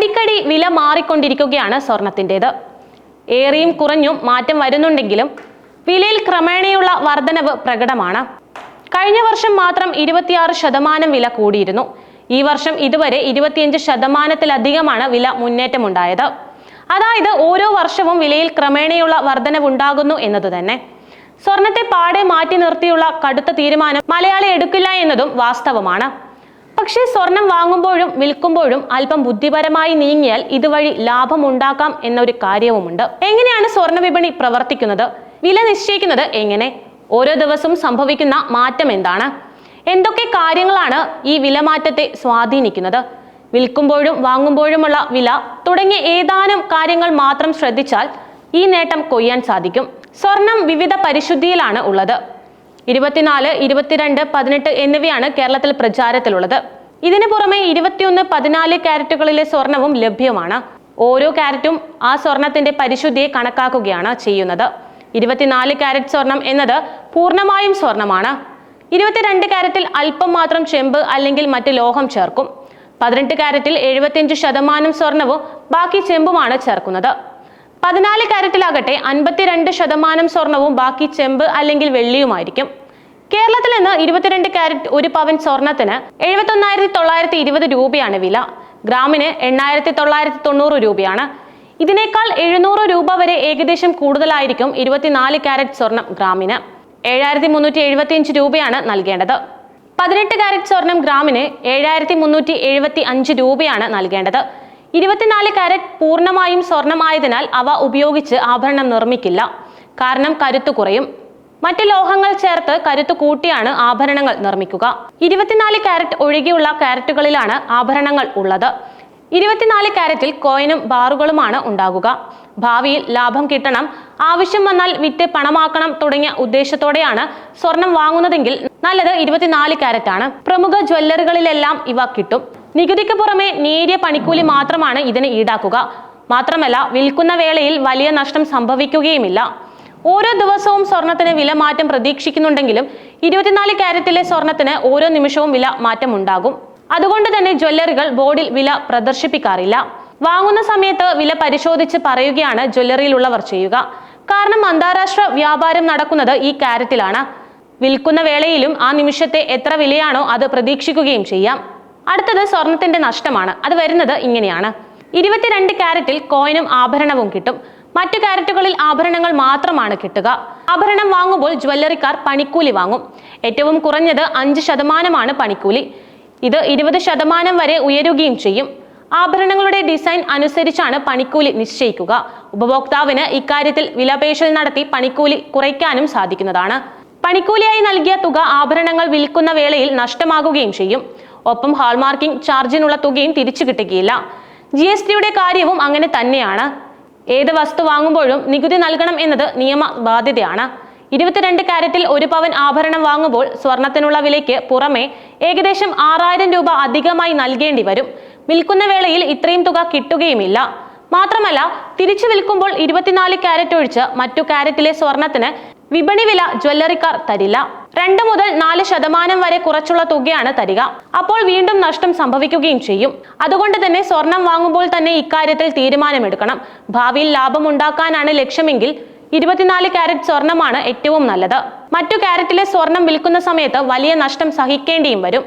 അടിക്കടി വില മാറിക്കൊണ്ടിരിക്കുകയാണ് സ്വർണത്തിന്റെത്. ഏറിയും കുറഞ്ഞും മാറ്റം വരുന്നുണ്ടെങ്കിലും വിലയിൽ ക്രമേണയുള്ള വർധനവ് പ്രകടമാണ്. കഴിഞ്ഞ വർഷം മാത്രം ഇരുപത്തിയാറ് ശതമാനം വില കൂടിയിരുന്നു. ഈ വർഷം ഇതുവരെ ഇരുപത്തിയഞ്ച് ശതമാനത്തിലധികമാണ് വില മുന്നേറ്റമുണ്ടായത്. അതായത് ഓരോ വർഷവും വിലയിൽ ക്രമേണയുള്ള വർധനവുണ്ടാകുന്നു എന്നത് തന്നെ. സ്വർണത്തെ പാടെ മാറ്റി നിർത്തിയുള്ള കടുത്ത തീരുമാനം മലയാളി എടുക്കില്ല എന്നതും വാസ്തവമാണ്. പക്ഷേ സ്വർണം വാങ്ങുമ്പോഴും വിൽക്കുമ്പോഴും അല്പം ബുദ്ധിപരമായി നീങ്ങിയാൽ ഇതുവഴി ലാഭമുണ്ടാക്കാം എന്നൊരു കാര്യവുമുണ്ട്. എങ്ങനെയാണ് സ്വർണ വിപണി പ്രവർത്തിക്കുന്നത്? വില നിശ്ചയിക്കുന്നത് എങ്ങനെ? ഓരോ ദിവസവും സംഭവിക്കുന്ന മാറ്റം എന്താണ്? എന്തൊക്കെ കാര്യങ്ങളാണ് ഈ വിലമാറ്റത്തെ സ്വാധീനിക്കുന്നത്? വിൽക്കുമ്പോഴും വാങ്ങുമ്പോഴുമുള്ള വില തുടങ്ങിയ ഏതാനും കാര്യങ്ങൾ മാത്രം ശ്രദ്ധിച്ചാൽ ഈ നേട്ടം കൊയ്യാൻ സാധിക്കും. സ്വർണം വിവിധ പരിശുദ്ധിയിലാണ് ഉള്ളത്. ഇരുപത്തിനാല് ഇരുപത്തിരണ്ട് പതിനെട്ട് എന്നിവയാണ് കേരളത്തിൽ പ്രചാരത്തിലുള്ളത്. ഇതിനു പുറമെ ഇരുപത്തിയൊന്ന് പതിനാല് ക്യാരറ്റുകളിലെ സ്വർണവും ലഭ്യമാണ്. ഓരോ ക്യാരറ്റും ആ സ്വർണത്തിന്റെ പരിശുദ്ധിയെ കണക്കാക്കുകയാണ് ചെയ്യുന്നത്. ഇരുപത്തിനാല് ക്യാരറ്റ് സ്വർണം എന്നത് പൂർണമായും സ്വർണമാണ്. ഇരുപത്തിരണ്ട് ക്യാരറ്റിൽ അല്പം മാത്രം ചെമ്പ് അല്ലെങ്കിൽ മറ്റ് ലോഹം ചേർക്കും. പതിനെട്ട് ക്യാരറ്റിൽ എഴുപത്തിയഞ്ച് ശതമാനം സ്വർണവും ബാക്കി ചെമ്പുമാണ് ചേർക്കുന്നത്. പതിനാല് ക്യാരറ്റിലാകട്ടെ അൻപത്തിരണ്ട് ശതമാനം സ്വർണവും ബാക്കി ചെമ്പ് അല്ലെങ്കിൽ വെള്ളിയുമായിരിക്കും. കേരളത്തിൽ നിന്ന് ഇരുപത്തിരണ്ട് ക്യാരറ്റ് ഒരു പവൻ സ്വർണത്തിന് എഴുപത്തൊന്നായിരത്തി തൊള്ളായിരത്തി ഇരുപത് രൂപയാണ് വില. ഗ്രാമിന് എണ്ണായിരത്തി തൊള്ളായിരത്തി തൊണ്ണൂറ് രൂപയാണ്. ഇതിനേക്കാൾ എഴുന്നൂറ് രൂപ വരെ ഏകദേശം കൂടുതലായിരിക്കും ഇരുപത്തിനാല് കാരറ്റ് സ്വർണം ഗ്രാമിന്. ഏഴായിരത്തി മുന്നൂറ്റി എഴുപത്തിയഞ്ച് രൂപയാണ് നൽകേണ്ടത്. പതിനെട്ട് കാരറ്റ് സ്വർണം ഗ്രാമിന് ഏഴായിരത്തി മുന്നൂറ്റി എഴുപത്തി അഞ്ച് രൂപയാണ് നൽകേണ്ടത്. ഇരുപത്തിനാല് കാരറ്റ് പൂർണമായും സ്വർണമായതിനാൽ അവ ഉപയോഗിച്ച് ആഭരണം നിർമ്മിക്കില്ല. കാരണം കരുത്തു കുറയും. മറ്റ് ലോഹങ്ങൾ ചേർത്ത് കരുത്ത് കൂട്ടിയാണ് ആഭരണങ്ങൾ നിർമ്മിക്കുക. ഇരുപത്തിനാല് കാരറ്റ് ഒഴികെയുള്ള കാരറ്റുകളിലാണ് ആഭരണങ്ങൾ ഉള്ളത്. ഇരുപത്തിനാല് കാരറ്റിൽ കോയിനും ബാറുകളുമാണ് ഉണ്ടാകുക. ഭാവിയിൽ ലാഭം കിട്ടണം ആവശ്യം വന്നാൽ വിറ്റ് പണമാക്കണം തുടങ്ങിയ ഉദ്ദേശത്തോടെയാണ് സ്വർണം വാങ്ങുന്നതെങ്കിൽ നല്ലത് ഇരുപത്തിനാല് ആണ് പ്രമുഖ ജ്വല്ലറികളിലെല്ലാം ഇവ കിട്ടും. നികുതിക്ക് പുറമെ നേരിയ പണിക്കൂലി മാത്രമാണ് ഇതിന് ഈടാക്കുക. മാത്രമല്ല വിൽക്കുന്ന വേളയിൽ വലിയ നഷ്ടം സംഭവിക്കുകയുമില്ല. ഓരോ ദിവസവും സ്വർണത്തിന് വില മാറ്റം പ്രതീക്ഷിക്കുന്നുണ്ടെങ്കിലും ഇരുപത്തിനാല് ക്യാരറ്റിലെ സ്വർണത്തിന് ഓരോ നിമിഷവും വില മാറ്റം ഉണ്ടാകും അതുകൊണ്ട് തന്നെ ജ്വല്ലറികൾ ബോർഡിൽ വില പ്രദർശിപ്പിക്കാറില്ല. വാങ്ങുന്ന സമയത്ത് വില പരിശോധിച്ച് പറയുകയാണ് ജ്വല്ലറിയിലുള്ളവർ ചെയ്യുക. കാരണം അന്താരാഷ്ട്ര വ്യാപാരം നടക്കുന്നത് ഈ ക്യാരറ്റിലാണ്. വിൽക്കുന്ന വേളയിലും ആ നിമിഷത്തെ എത്ര വിലയാണോ അത് പ്രതീക്ഷിക്കുകയും ചെയ്യാം. അടുത്തത് സ്വർണത്തിന്റെ നഷ്ടമാണ്. അത് വരുന്നത് ഇങ്ങനെയാണ്. ഇരുപത്തിരണ്ട് കാരറ്റിൽ കോയിനും ആഭരണവും കിട്ടും. മറ്റു കാരറ്റുകളിൽ ആഭരണങ്ങൾ മാത്രമാണ് കിട്ടുക. ആഭരണം വാങ്ങുമ്പോൾ ജ്വല്ലറിക്കാർ പണിക്കൂലി വാങ്ങും. ഏറ്റവും കുറഞ്ഞത് അഞ്ച് ശതമാനമാണ് പണിക്കൂലി. ഇത് ഇരുപത് ശതമാനം വരെ ഉയരുകയും ചെയ്യും. ആഭരണങ്ങളുടെ ഡിസൈൻ അനുസരിച്ചാണ് പണിക്കൂലി നിശ്ചയിക്കുക. ഉപഭോക്താവിന് ഇക്കാര്യത്തിൽ വിലപേശൽ നടത്തി പണിക്കൂലി കുറയ്ക്കാനും സാധിക്കുന്നതാണ്. പണിക്കൂലിയായി നൽകിയ തുക ആഭരണങ്ങൾ വിൽക്കുന്ന വേളയിൽ നഷ്ടമാകുകയും ചെയ്യും. ഒപ്പം ഹാൾമാർക്കിംഗ് ചാർജിനുള്ള തുകയും തിരിച്ചു കിട്ടുകയില്ല. ജി എസ് ടിയുടെ കാര്യവും അങ്ങനെ തന്നെയാണ്. ഏത് വസ്തു വാങ്ങുമ്പോഴും നികുതി നൽകണം എന്നത് നിയമ ബാധ്യതയാണ് ഇരുപത്തിരണ്ട് കാരറ്റിൽ ഒരു പവൻ ആഭരണം വാങ്ങുമ്പോൾ സ്വർണത്തിനുള്ള വിലയ്ക്ക് പുറമെ ഏകദേശം ആറായിരം രൂപ അധികമായി നൽകേണ്ടി വരും. വിൽക്കുന്ന വേളയിൽ ഇത്രയും തുക കിട്ടുകയുമില്ല. മാത്രമല്ല തിരിച്ചു വിൽക്കുമ്പോൾ ഇരുപത്തിനാല് കാരറ്റ് ഒഴിച്ച് മറ്റു കാരറ്റിലെ സ്വർണത്തിന് വിപണി വില ജ്വല്ലറിക്കാർ തരില്ല. രണ്ട് മുതൽ നാല് ശതമാനം വരെ കുറച്ചുള്ള തുകയാണ് തരിക. അപ്പോൾ വീണ്ടും നഷ്ടം സംഭവിക്കുകയും ചെയ്യും. അതുകൊണ്ട് തന്നെ സ്വർണം വാങ്ങുമ്പോൾ തന്നെ ഇക്കാര്യത്തിൽ തീരുമാനമെടുക്കണം. ഭാവിയിൽ ലാഭം ഉണ്ടാക്കാനാണ് ലക്ഷ്യമെങ്കിൽ ഇരുപത്തിനാല് ക്യാരറ്റ് സ്വർണമാണ് ഏറ്റവും നല്ലത്. മറ്റു ക്യാരറ്റിലെ സ്വർണം വിൽക്കുന്ന സമയത്ത് വലിയ നഷ്ടം സഹിക്കേണ്ടിയും വരും.